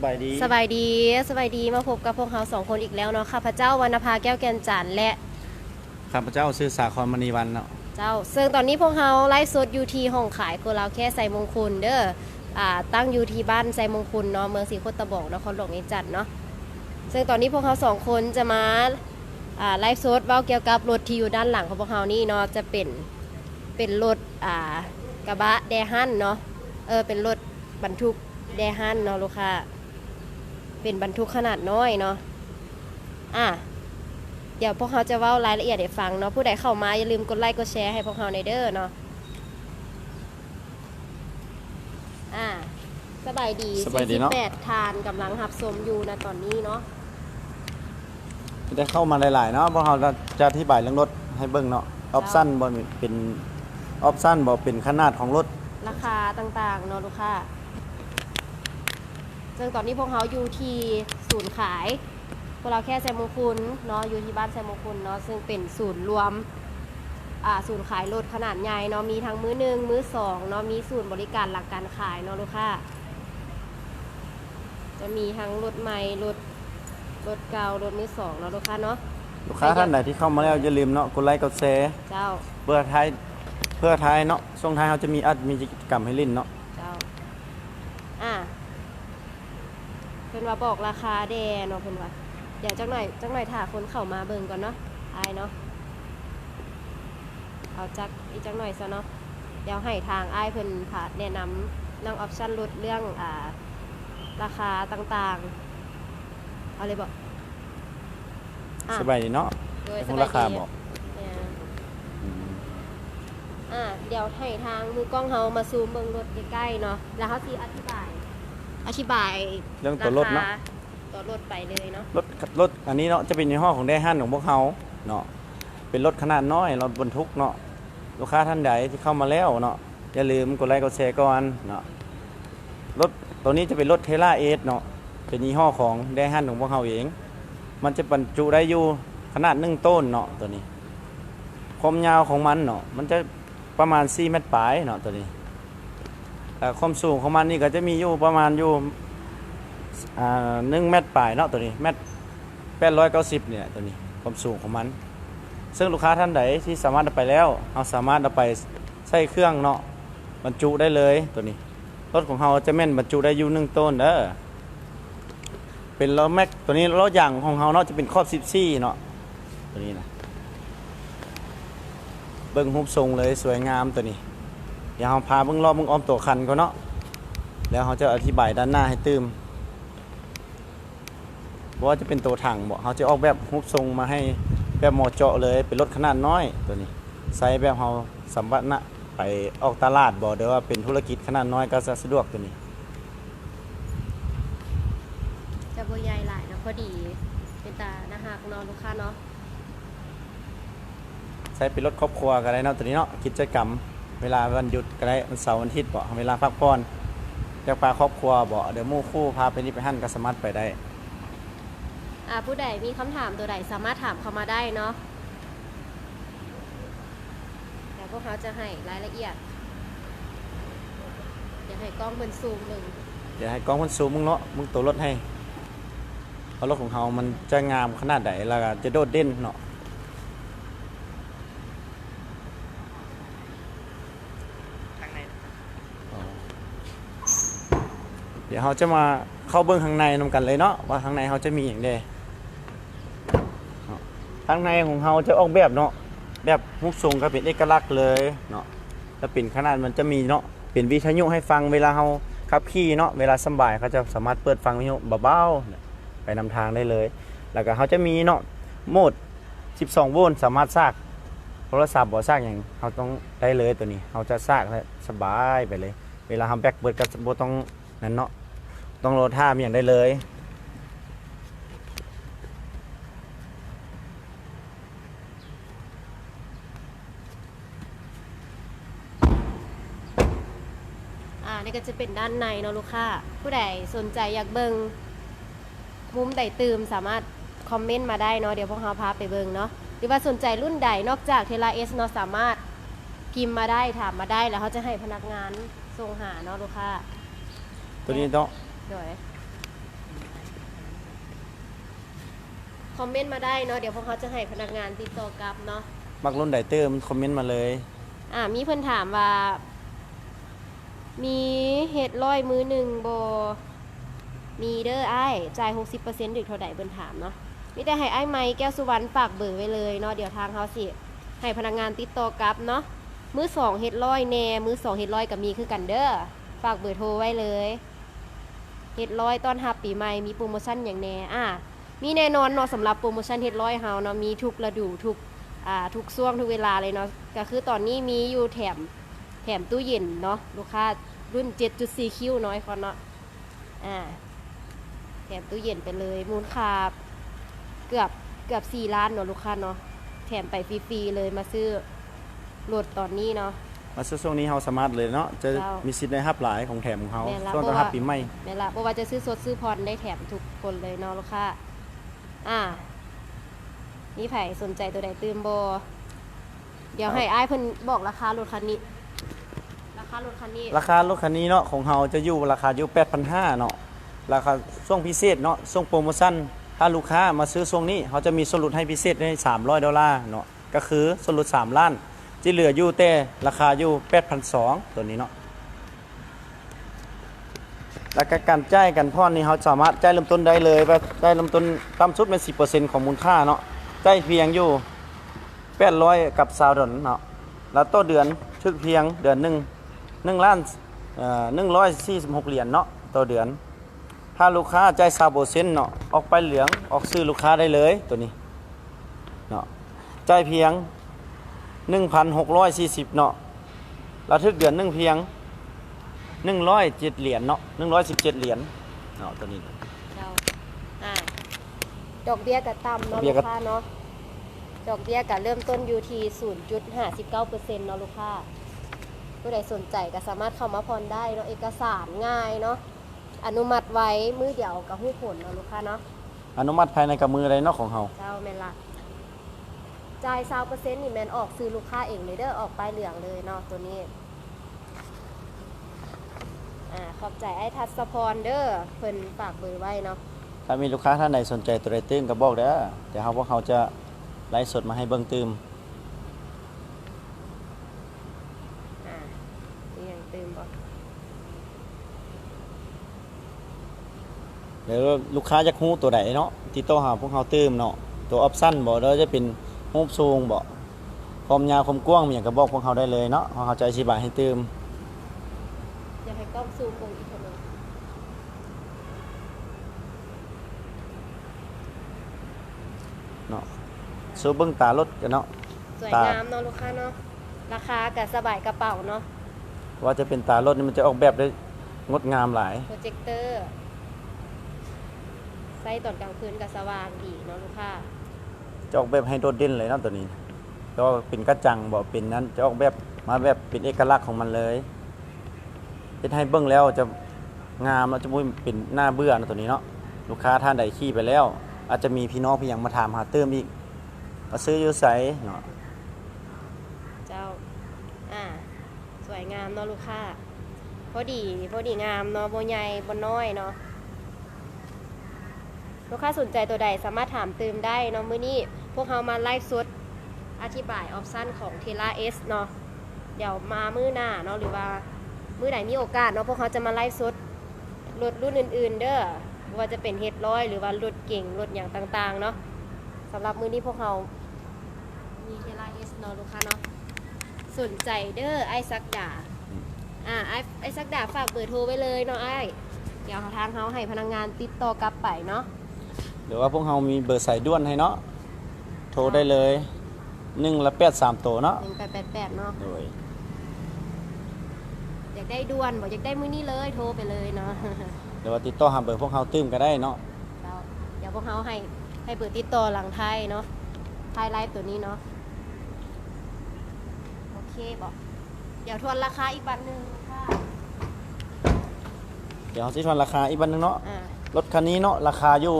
สบายดีสบายดีสบายดีมาพบกับพวกเราสองคนอีกแล้วเนาะข้าพเจ้าวรรณภาแก้วแกนจันทร์และข้าพเจ้าชื่อสาครมณีวันเนาะเจ้า ซึ่งตอนนี้พวกเราไลฟ์สดอยู่ที่ห้องขายโกลาวแค่ไซมงคลเด้ออ่าตั้งอยู่ที่บ้านไซมงคลเนาะเมืองศรีโคตตะบอกนครหลวงนิจันทน์เนาะซึ่งตอนนี้พวกเราสองคนจะมาอ่าไลฟ์สดเว้าเกี่ยวกับรถที่อยู่ด้านหลังของพวกเรานี่เนาะจะเป็นเป็นรถอ่ากระบะแดฮันเนาะเออเป็นรถบรรทุกแดฮันเนาะลูกค้า เป็นบรรทุกขนาดน้อยเนาะอะเดี๋ยวพวกเขาจะเว้ารายละเอียดให้ฟังเนาะผู้ใดเข้ามาอย่าลืมกดไลค์กดแชร์ให้พวกเขาในเด้อเนาะอ่าสบายดีสบายดีเนาะ48ทานกำลังหับสมอยู่นะตอนนี้เนาะได้เข้ามาหลายๆเนาะเพราะเราจะอธิบายเรื่องรถให้เบิ่งเนาะออปชั่นบ่เป็นออปชั่นบ่เป็นขนาดของรถ ราคาต่างๆเนาะลูกค้า ซึ่งตอนนี้พวกเขาอยู่ที่ศูนย์ขาย พวกเราแค่แซมมงคุณเนาะอยู่ที่บ้านแซมมงคุณเนาะซึ่งเป็นศูนย์รวมอ่าศูนย์ขายรถขนาดใหญ่เนาะมีทั้งมือหนึ่งมือสองเนาะมีศูนย์บริการหลังการขายเนาะลูกค้าจะมีทั้งรถใหม่รถรถเก่ารถมือสองเนาะลูกค้าเนาะลูกค้าท่านใดที่เข้ามาแล้วอย่าลืมเนาะกดไลค์กดแชร์เจ้าเพื่อท้ายเพื่อท้ายเนาะช่วงท้ายเขาจะมีอัดมีกิจกรรมให้เล่นเนาะเจ้าอะเพิ่นว่าบอกราคาแดเนาะเพิ่นว่าเดี๋ยวจักหน่อยจักหน่อยถ่าคนเข้ามาเบิ่งก่อนเนาะอายเนาะเอาจักอีกจักหน่อยซะเนาะเดี๋ยวให้ทางอ้ายเพิ่นผาแนะนำเรื่องออปชั่นลดเรื่องอ่าราคาต่างๆเอาเลยบอกอะสบายดีเนาะโดยแต่สของบายราคาดีบอกเนี่ยอืมอะเดี๋ยวให้ทางมือกล้องเฮามาซูมเบิ่งรถใกล้ๆเนาะแล้วเขาสิอธิบาย อธิบายเรื่องตัวรถเนาะ คตัวรถไปเลยเนาะรถรถอันนี้เนาะจะเป็นยี่ห้อของไดฮันของพวกเขาเนาะเป็นรถขนาดน้อยรถบรรทุกเนาะลูกค้าท่านใดที่เข้ามาแล้วเนาะอย่าลืมกดไลค์กดแชร์ก่อนเนาะรถตัวนี้จะเป็นรถเทล่าเอสเนาะเป็นยี่ห้อของไดฮันของพวกเขาเอง มันจะบรรจุได้อยู่ขนาดหนึ่งต้นเนาะตัวนี้ความยาวของมันเนาะมันจะประมาณ4เมตรปลายเนาะตัวนี้แต่ ความสูงของมันนี่ก็จะมีอยู่ประมาณอยู่หนึ่งเมตรปลายเนาะตัวนี้เมตรแปดร้อยเก้าสิบเนี่ยตัวนี้ความสูงของมัน ซึ่งลูกค้าท่านใดที่สามารถเอาไปแล้วเราสามารถเอาไปใส่เครื่องเนาะบรรจุได้เลยตัวนี้รถของเราจะแม่นบรรจุได้อยู่หนึ่งต้นเด้อเป็นล้อแม็กตัวนี้ล้อยางของเราเนาะจะเป็นครอบ14เนาะตัวนี้นะเบิ้งรูปทรงเลยสวยงามตัวนี้ ดี๋ยวเราพาเบิ้งรอบเบิ้งอ้อมตัวคันก็เนาะแล้วเขาจะอธิบายด้านหน้าให้ตืมบอกว่าจะเป็นตัวถังบอกเขาจะออกแบบรูปทรงมาให้แบบเหมาะเจาะเลยเป็นรถขนาดน้อยตัวนี้ใส่แบบเขาสัมบัตินะไปออกตลาดบอกเดี๋ยวว่าเป็นธุรกิจขนาดน้อยก็จะสะดวกตัวนี้ จะบ่ใหญ่หลายเนาะพอดีเป็นตานะฮักเนาะลูกค้าเนาะใช้เป็นรถครอบครัวก็ได้เนาะตัวนี้เนาะกิจกรรม เวลาวันหยุดก็ได้วันเสาร์วันอาทิตย์บอกเวลาพักผ่อนจะพาครอบครัวบอกเดี๋ยวหมู่คู่พาไปนี่ไปหั่นก็สามารถไปได้ อ่าผู้ใดมีคำถามตัวใดสามารถถามเข้ามาได้เนาะเดี๋ยวพวกเขาจะให้รายละเอียดเดี๋ยวให้กล้องเพิ่นซูมหนึ่งเดี๋ยวให้กล้องมันซูมมึงเนาะมึงตัวรถให้เพราะรถของเรามันจะงามขนาดไหนแล้วก็จะโดดเด่นเนาะ เดี๋ยวเขาจะมาเข้าเบื้องข้างในนำกันเลยเนาะว่าข้างในเขาจะมีอย่างใดข้างในของเขาจะออกแบบเนาะแบบรูปทรงก็เป็นเอกลักษณ์เลยเนาะถ้าเป็นขนาดมันจะมีเนาะเป็นวิทยุให้ฟังเวลาเขาขับขี่เนาะเวลาสบายเขาจะสามารถเปิดฟังวิทยุเบาๆไปนำทางได้เลย แล้วก็เขาจะมีเนาะโหมด 12 โวลต์สามารถซากโทรศัพท์บ่ซากอย่างเขาต้องได้เลยตัวนี้เขาจะซากได้สบายไปเลย เวลาทำแบ็กเบิร์ดก็บ่ต้องนั่นเนาะ ต้องโหลดท่ามีอย่างได้เลยอ่านี่ก็จะเป็นด้านในเนาะลูกค้าผู้ใดสนใจอยากเบิงมุมใดตื่มสามารถคอมเมนต์มาได้เนาะเดี๋ยวพวกเราพาไปเบิงเนาะหรือว่าสนใจรุ่นใดนอกจากเทลาเอสเนาะสามารถพิมพ์มาได้ถามมาได้แล้วเขาจะให้พนักงานส่งหาเนาะลูกค้า ตัวนี้เนาะ โดยคอมเมนต์มาได้เนาะเดี๋ยวพวกเขาจะให้พนักงานติดต่อกลับเนาะบางรุ่นไดเตอร์มันคอมเมนต์มาเลย อ่ามีเพิ่นถามว่า มีเห็ดร้อยมือหนึ่งโบมีเด้อไอ้ายจ่าย60%ถึงเท่าใดเพิ่นถามเนาะมีแต่ให้ไอ้ไม้แก้วสุวรรณฝากเบอร์ไว้เลยเนาะเดี๋ยวทางเขาสิให้พนักงานติดต่อกลับเนาะมือสองเห็ดร้อยแน่มือสองเห็ดร้อยกับมีคือกันเด้อฝากเบอร์โทรไว้เลย เห็ดร้อยต้อนรับปีใหม่มีโปรโมชั่นอย่างแน่อ่ามีแน่นอนเนาะสำหรับโปรโมชั่นเห็ดร้อยเฮาเนาะมีทุกฤดูทุกอ่าทุกช่วงทุกเวลาเลยเนาะก็คือตอนนี้มีอยู่แถมแถมตู้เย็นเนาะลูกค้ารุ่น 7.4 คิวน้อยคอนเนาะอ่าแถมตู้เย็นไปเลยมูลค่าเกือบเกือบ 4 ล้านเนาะลูกค้าเนาะแถมไปฟรีๆเลยมาซื้อรถตอนนี้เนาะ มาซื้อช่วงนี้เฮาสามารถเลยเนาะจะเจ้ามีมีสิทธิ์ได้รับหลายของแถมของเฮาแม่นละช่วงเพต้อราะนรับว่า ปีใหม่ แม่นละเพราะว่าจะซื้อสดซื้อพรได้แถมทุกคนเลยเนาะลูกค้าอ่านี่ไผสนใจตัวใดตื่มบเดี๋ยวให้อ้ายเพิ่นบอกราคารถคันนี้ ราคารถคันนี้ ราคารถคันนี้เนาะของเฮาจะอยู่ราคาอยู่8,500เนาะราคาช่วงพิเศษเนาะช่วงโปรโมชั่นถ้าลูกค้ามาซื้อช่วงนี้เขาจะมีส่วนลดให้พิเศษให้300ดอลลาร์เนาะก็คือส่วนลด3ล้าน ที่เหลืออยู่แต่ราคาอยู่8,200ตัวนี้เนาะแล้วก็การจ่ายกันพ่อนนี่เขาสามารถจ่ายเริ่มต้นได้เลยว่าจ่ายเริ่มต้นต่ำสุดเป็น10%ของมูลค่าเนาะจ่ายเพียงอยู่800กับซาวดอนเนาะแล้วต่อเดือนชึกเพียงเดือนหนึ่งหนึ่งล้านหนึ่งร้อยสี่สิบหกเหรียญเนาะต่อเดือน ถ้าลูกค้าจ่ายซาโบเซนเนาะออกไปเหลืองออกซื้อลูกค้าได้เลยตัวนี้เนาะจ่ายเพียง หนึ่งพันหกร้อยสี่สิบเนาะระทึกเดือนหนึ่งเพียงหนึ่งร้อยเจ็ดเหรียญเนาะหนึ่งร้อยสิบเจ็ดเหรียญเนาะตัวนี้ เจ้าอ่าดอกเบี้ยกับต่ำเนาะดอกเบี้ลูยก็กค้าเนาะดอกเบี้ยกับเริ่มต้นอยู่ที่0.59%เนาะลูกค้าผู้ใดสนใจก็สามารถเข้ามาพรได้เนาะเอกสารง่ายเนาะอนุมัติไว้มือเดียวกับหู้ผลเนาะลูกค้าเนาะอนุมัติภายในกับมือเลยเนาะของเฮาเจ้าแม่นละ จ่าย20%นี่แม่นออกซื้อลูกค้าเองเลยเด้อออกป้ายเหลืองเลยเนาะตัวนี้อ่าขอบใจไอ้ทัศพรเด้อเพิ่นฝากเบอร์ไว้เนาะถ้ามีลูกค้าท่านใดสนใจตัวใดตื้มก็บอกเด้อเดี๋ยวเฮาพวกเขาจะไลฟ์สดมาให้เบิ่งตื้มอ่านี่ยังตื่มบ่เดี๋ยวลูกค้าจะฮู้ตัวใดเนาะติดต่อหาพวกเฮาตื้มเนาะตัวออปชั่นบ่เด้อจะเป็น รูปทรงบ่ความยาวความกว้างมีหยังก็บอกพวกเฮาได้เลยเนาะพวกเฮาจะอธิบายให้ตื้มอยากให้กล้องซูมลงอีกคนหนึงเนาะสูเบิ่งตารถกันเนาะ สวยตามงามเนาะลูกค้าเนาะราคากับสบายกระเป๋าเนาะว่าจะเป็นตารถนี่มันจะออกแบบได้งดงามหลาย โปรเจคเตอร์ใส่ตอนกลางคืนกับสว่างดีเนาะลูกค้า จะออกแบบให้โดดเด่นเลยเนาะตัวนี้ก็เป็นกระจังบ่เป็นนั้นจะออกแบบมาแบบเป็นเอกลักษณ์ของมันเลยเฮ็ดให้เบิ่งแล้วจะงามแล้วจะบ่เป็นหน้าเบื่อเนาะตัวนี้เนาะลูกค้าท่านใดขี่ไปแล้ว อาจจะมีพี่น้องพี่ยังมาถามหาเติมอีกมาซื้ออยู่ไสเนาะเจ้าอ่าสวยงามเนาะลูกค้าพอดีพอดีงามเนาะบ่ใหญ่บ่น้อยเนาะลูกค้าสนใจตัวใดสามารถถามเติมได้เนาะมื้อนี้ พวกเรามาไลฟ์สดอธิบายออปชันของ t e l a S เนาะเดี๋ยวมามื้อหน้าเนาะหรือว่ามื้อไหนมีโอกาสเนาะพวกเขาจะมาไลฟ์สดรถรุ่นอื่น ๆ เด้อว่าจะเป็นเฮดร้อยหรือว่ารถเก่งรถอย่างต่างๆเนาะสำหรับมื้อนี้พวกเรามี t e l a S เนาะลูกค้าเนาะสนใจเด้อไอซักดาอ่าไอไอซักดาฝากเบอร์โทรไว้เลยเนาะไอเดี๋ยวทางเขาให้พนักงานติดต่อกลับไปเนาะหรือว่าพวกเรามีเบอร์สายด่วนให้เนาะ โทรได้เลย1ละ83ตัวเนาะหนึ่งแปดแปดแปดเนาะโดยอยากได้ด่วนบอกอยากได้มื้อนี้เลยโทรไปเลยเนาะหรือว่าติดต่อหาเบอร์พวกเราตื้มก็ได้เนาะแล้วเดี๋ยวพวกเขาให้ให้เปิดติดต่อหลังไทยเนาะไทยไลฟ์ตัวนี้เนาะโอเคบอกเดี๋ยวทวนราคาอีกบัตรหนึ่งค่ะเดี๋ยวเราสิทวนราคาอีกบันหนึงเนาะอ่ารถคันนี้เนาะราคาอยู่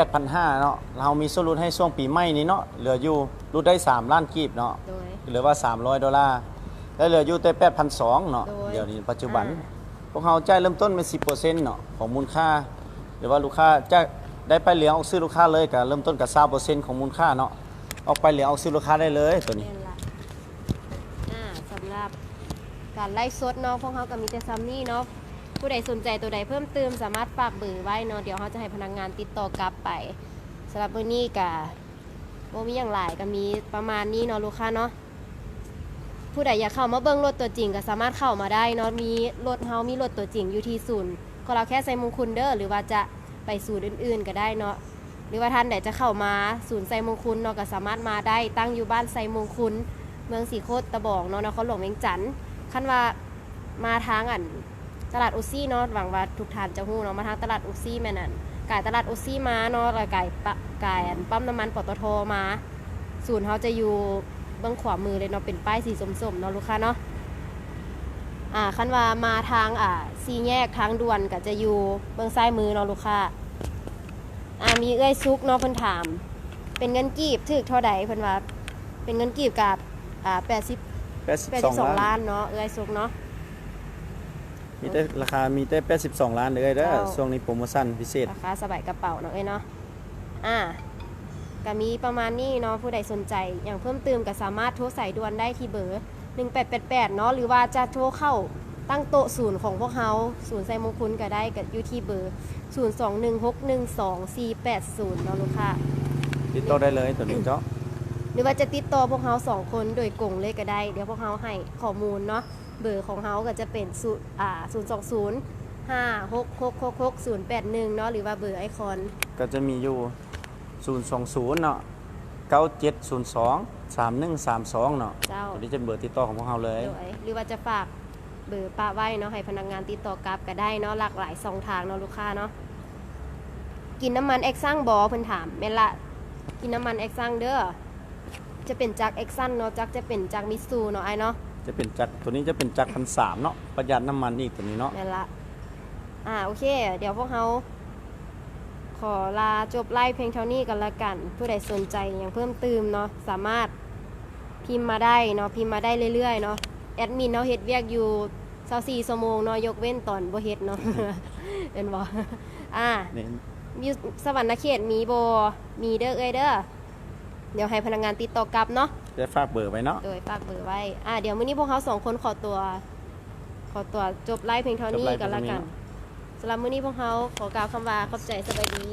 8,500เนาะเรามีส่วนลดให้ช่วงปีใหม่นี้เนาะเหลืออยู่ลดได้ 3 ล้านกีบเนาะโดยเหลือว่า 300 ดอลลาร์แล้วเหลืออยู่แต่8,200เนาะโดยเดี๋ยวนี้ปัจจุบัน อ่าพวกเราจ่ายเริ่มต้นเป็น10%เนาะของมูลค่า หรือว่าลูกค้าจะได้ไปเหลียงออกซื้อลูกค้าเลยก็เริ่มต้นกับ20%ของมูลค่าเนาะออกไปเหลียงออกซื้อลูกค้าได้เลยตัวนี้ นี่นละอ่าสำหรับการไล่สดเนาะพวกเขาก็มีแต่ซัมนี่เนาะ ผู้ใดสนใจตัวใดเพิ่มเติมสามารถฝากเบอร์ไว้เนาะเดี๋ยวเขาจะให้พนักงานติดต่อกลับไปสำหรับมื้อนี้ก็บ่มีอย่างหลายก็มีประมาณนี้เนาะลูกค้าเนาะผู้ใดอยากเข้ามาเบิ่งรถตัวจริงก็สามารถเข้ามาได้เนาะมีรถเฮามีรถตัวจริงอยู่ที่ศูนย์ก็เราแค่ใส่มงคุณเด้อหรือว่าจะไปศูนย์อื่น ๆ ก็ได้เนาะหรือว่าท่านใดจะเข้ามาศูนย์ไซมงคุณเนาะก็สามารถมาได้ตั้งอยู่บ้านไซมงคุณเมืองสีโคตรตะบองเนาะนครหลวงเวียงจันทน์คันว่ามาทางอัน ตลาดอุซี่เนาะหวังว่าทุกท่านจะฮู้เนาะมาทางตลาดอุซี่แม่นั่นกายตลาดอุซี่มาเนาะแล้วกายปะกายอันปั๊มน้ำมันปตทมา ศูนย์เขาจะอยู่เบื้องขวามือเลยเนาะเป็นป้ายสีส้มๆเนาะลูกค้าเนาะอ่าคันว่ามาทางอ่าซีแยกทางด่วนก็จะอยู่เบื้องซ้ายมือเนาะลูกค้าอ่ามีเอ้อยซุกเนาะเพิ่นถาม เป็นเงินกีบถึกเท่าใดเพิ่นว่า เป็นเงินกีบกับอ่า80 82 82ล้าล้านนเนาะเอ้อยซุกเนาะ มีแต่ราคามีแต่82 ล้านเลยเด้อเจ้าช่วงนี้โปรโมชั่นพิเศษราคาสบายกระเป๋าเนาะเอ้ยเนาะอ่าก็มีประมาณนี้เนาะผู้ใดสนใจอย่างเพิ่มเติมก็สามารถโทรสายด่วนได้ที่เบอร์ 1888 เนาะหรือว่าจะโทรเข้าตั้งโต๊ะศูนย์ของพวกเขาศูนย์ไซมงคุณก็ได้กับอยู่ที่เบอร์ 0216122480เนาะลูกค้าติดต่อได้เลยตัวนี้เจ้าหรือว่าจะติดต่อพวกเขาสองคนโดยกงเลยก็ได้ เดี๋ยวพวกเขาให้ข้อมูลเนาะ เบอร์ของเขาก็จะเป็นศูนย์อ่าศูนย์สองศูนย์ห้าหกหกหกหกศูนย์แปดหนึ่งเนาะหรือว่าเบอร์ไอคอน ก็จะมีอยู่ 020 เนาะ9702 3132 เนาะเจ้าตัวนี้จะเป็นเบอร์ติดต่อของพวกเราเลยโดยหรือว่าจะฝากเบอร์ป้าไว้เนาะให้พนักงานติดต่อกลับก็ได้เนาะหลากหลายสองทางเนาะลูกค้าเนาะกินน้ำมันเอ็กซังบอเพิ่นถามแม่นละกินน้ำมันเอ็กซังเด้อจะเป็นจากเอ็กซันเนาะจากจะเป็นจากมิตซูเนาะไอเนาะ จะเป็นจักรตัวนี้จะเป็นจักรพันสามเนาะประหยัดน้ำมันอีกตัวนี้เนาะนั่นละอ่าโอเค เดี๋ยวพวกเขาขอลาจบไล่เพลงเท่านี้กันละกัน ผู้ใดสนใจอย่างเพิ่มเติมเนาะสามารถพิมพ์มาได้เนาะพิมพ์มาได้เรื่อยๆเนาะแอดมินเนาะเฮ็ดเวียกอยู่24ชั่วโมงเนาะยกเว้นตอนบ่เฮ็ดเนาะ เป็นบ่อ่านี่อยู่สวรรณเขตมีบ่มีเด้อเอ้ยเด้อ เดี๋ยวให้พนักงานติดต่อกลับเนาะจะฝากเบอร์ไว้เนาะ โดยฝากเบอร์ไว้ อ่าเดี๋ยวมื้อนี้พวกเขาสองคนขอตัว ขอตัวจบไลฟ์เพลงเท่านี้กันละกันสำหรับมื้อนี้พวกเขาขอกล่าวคำว่าขอบใจสบายดี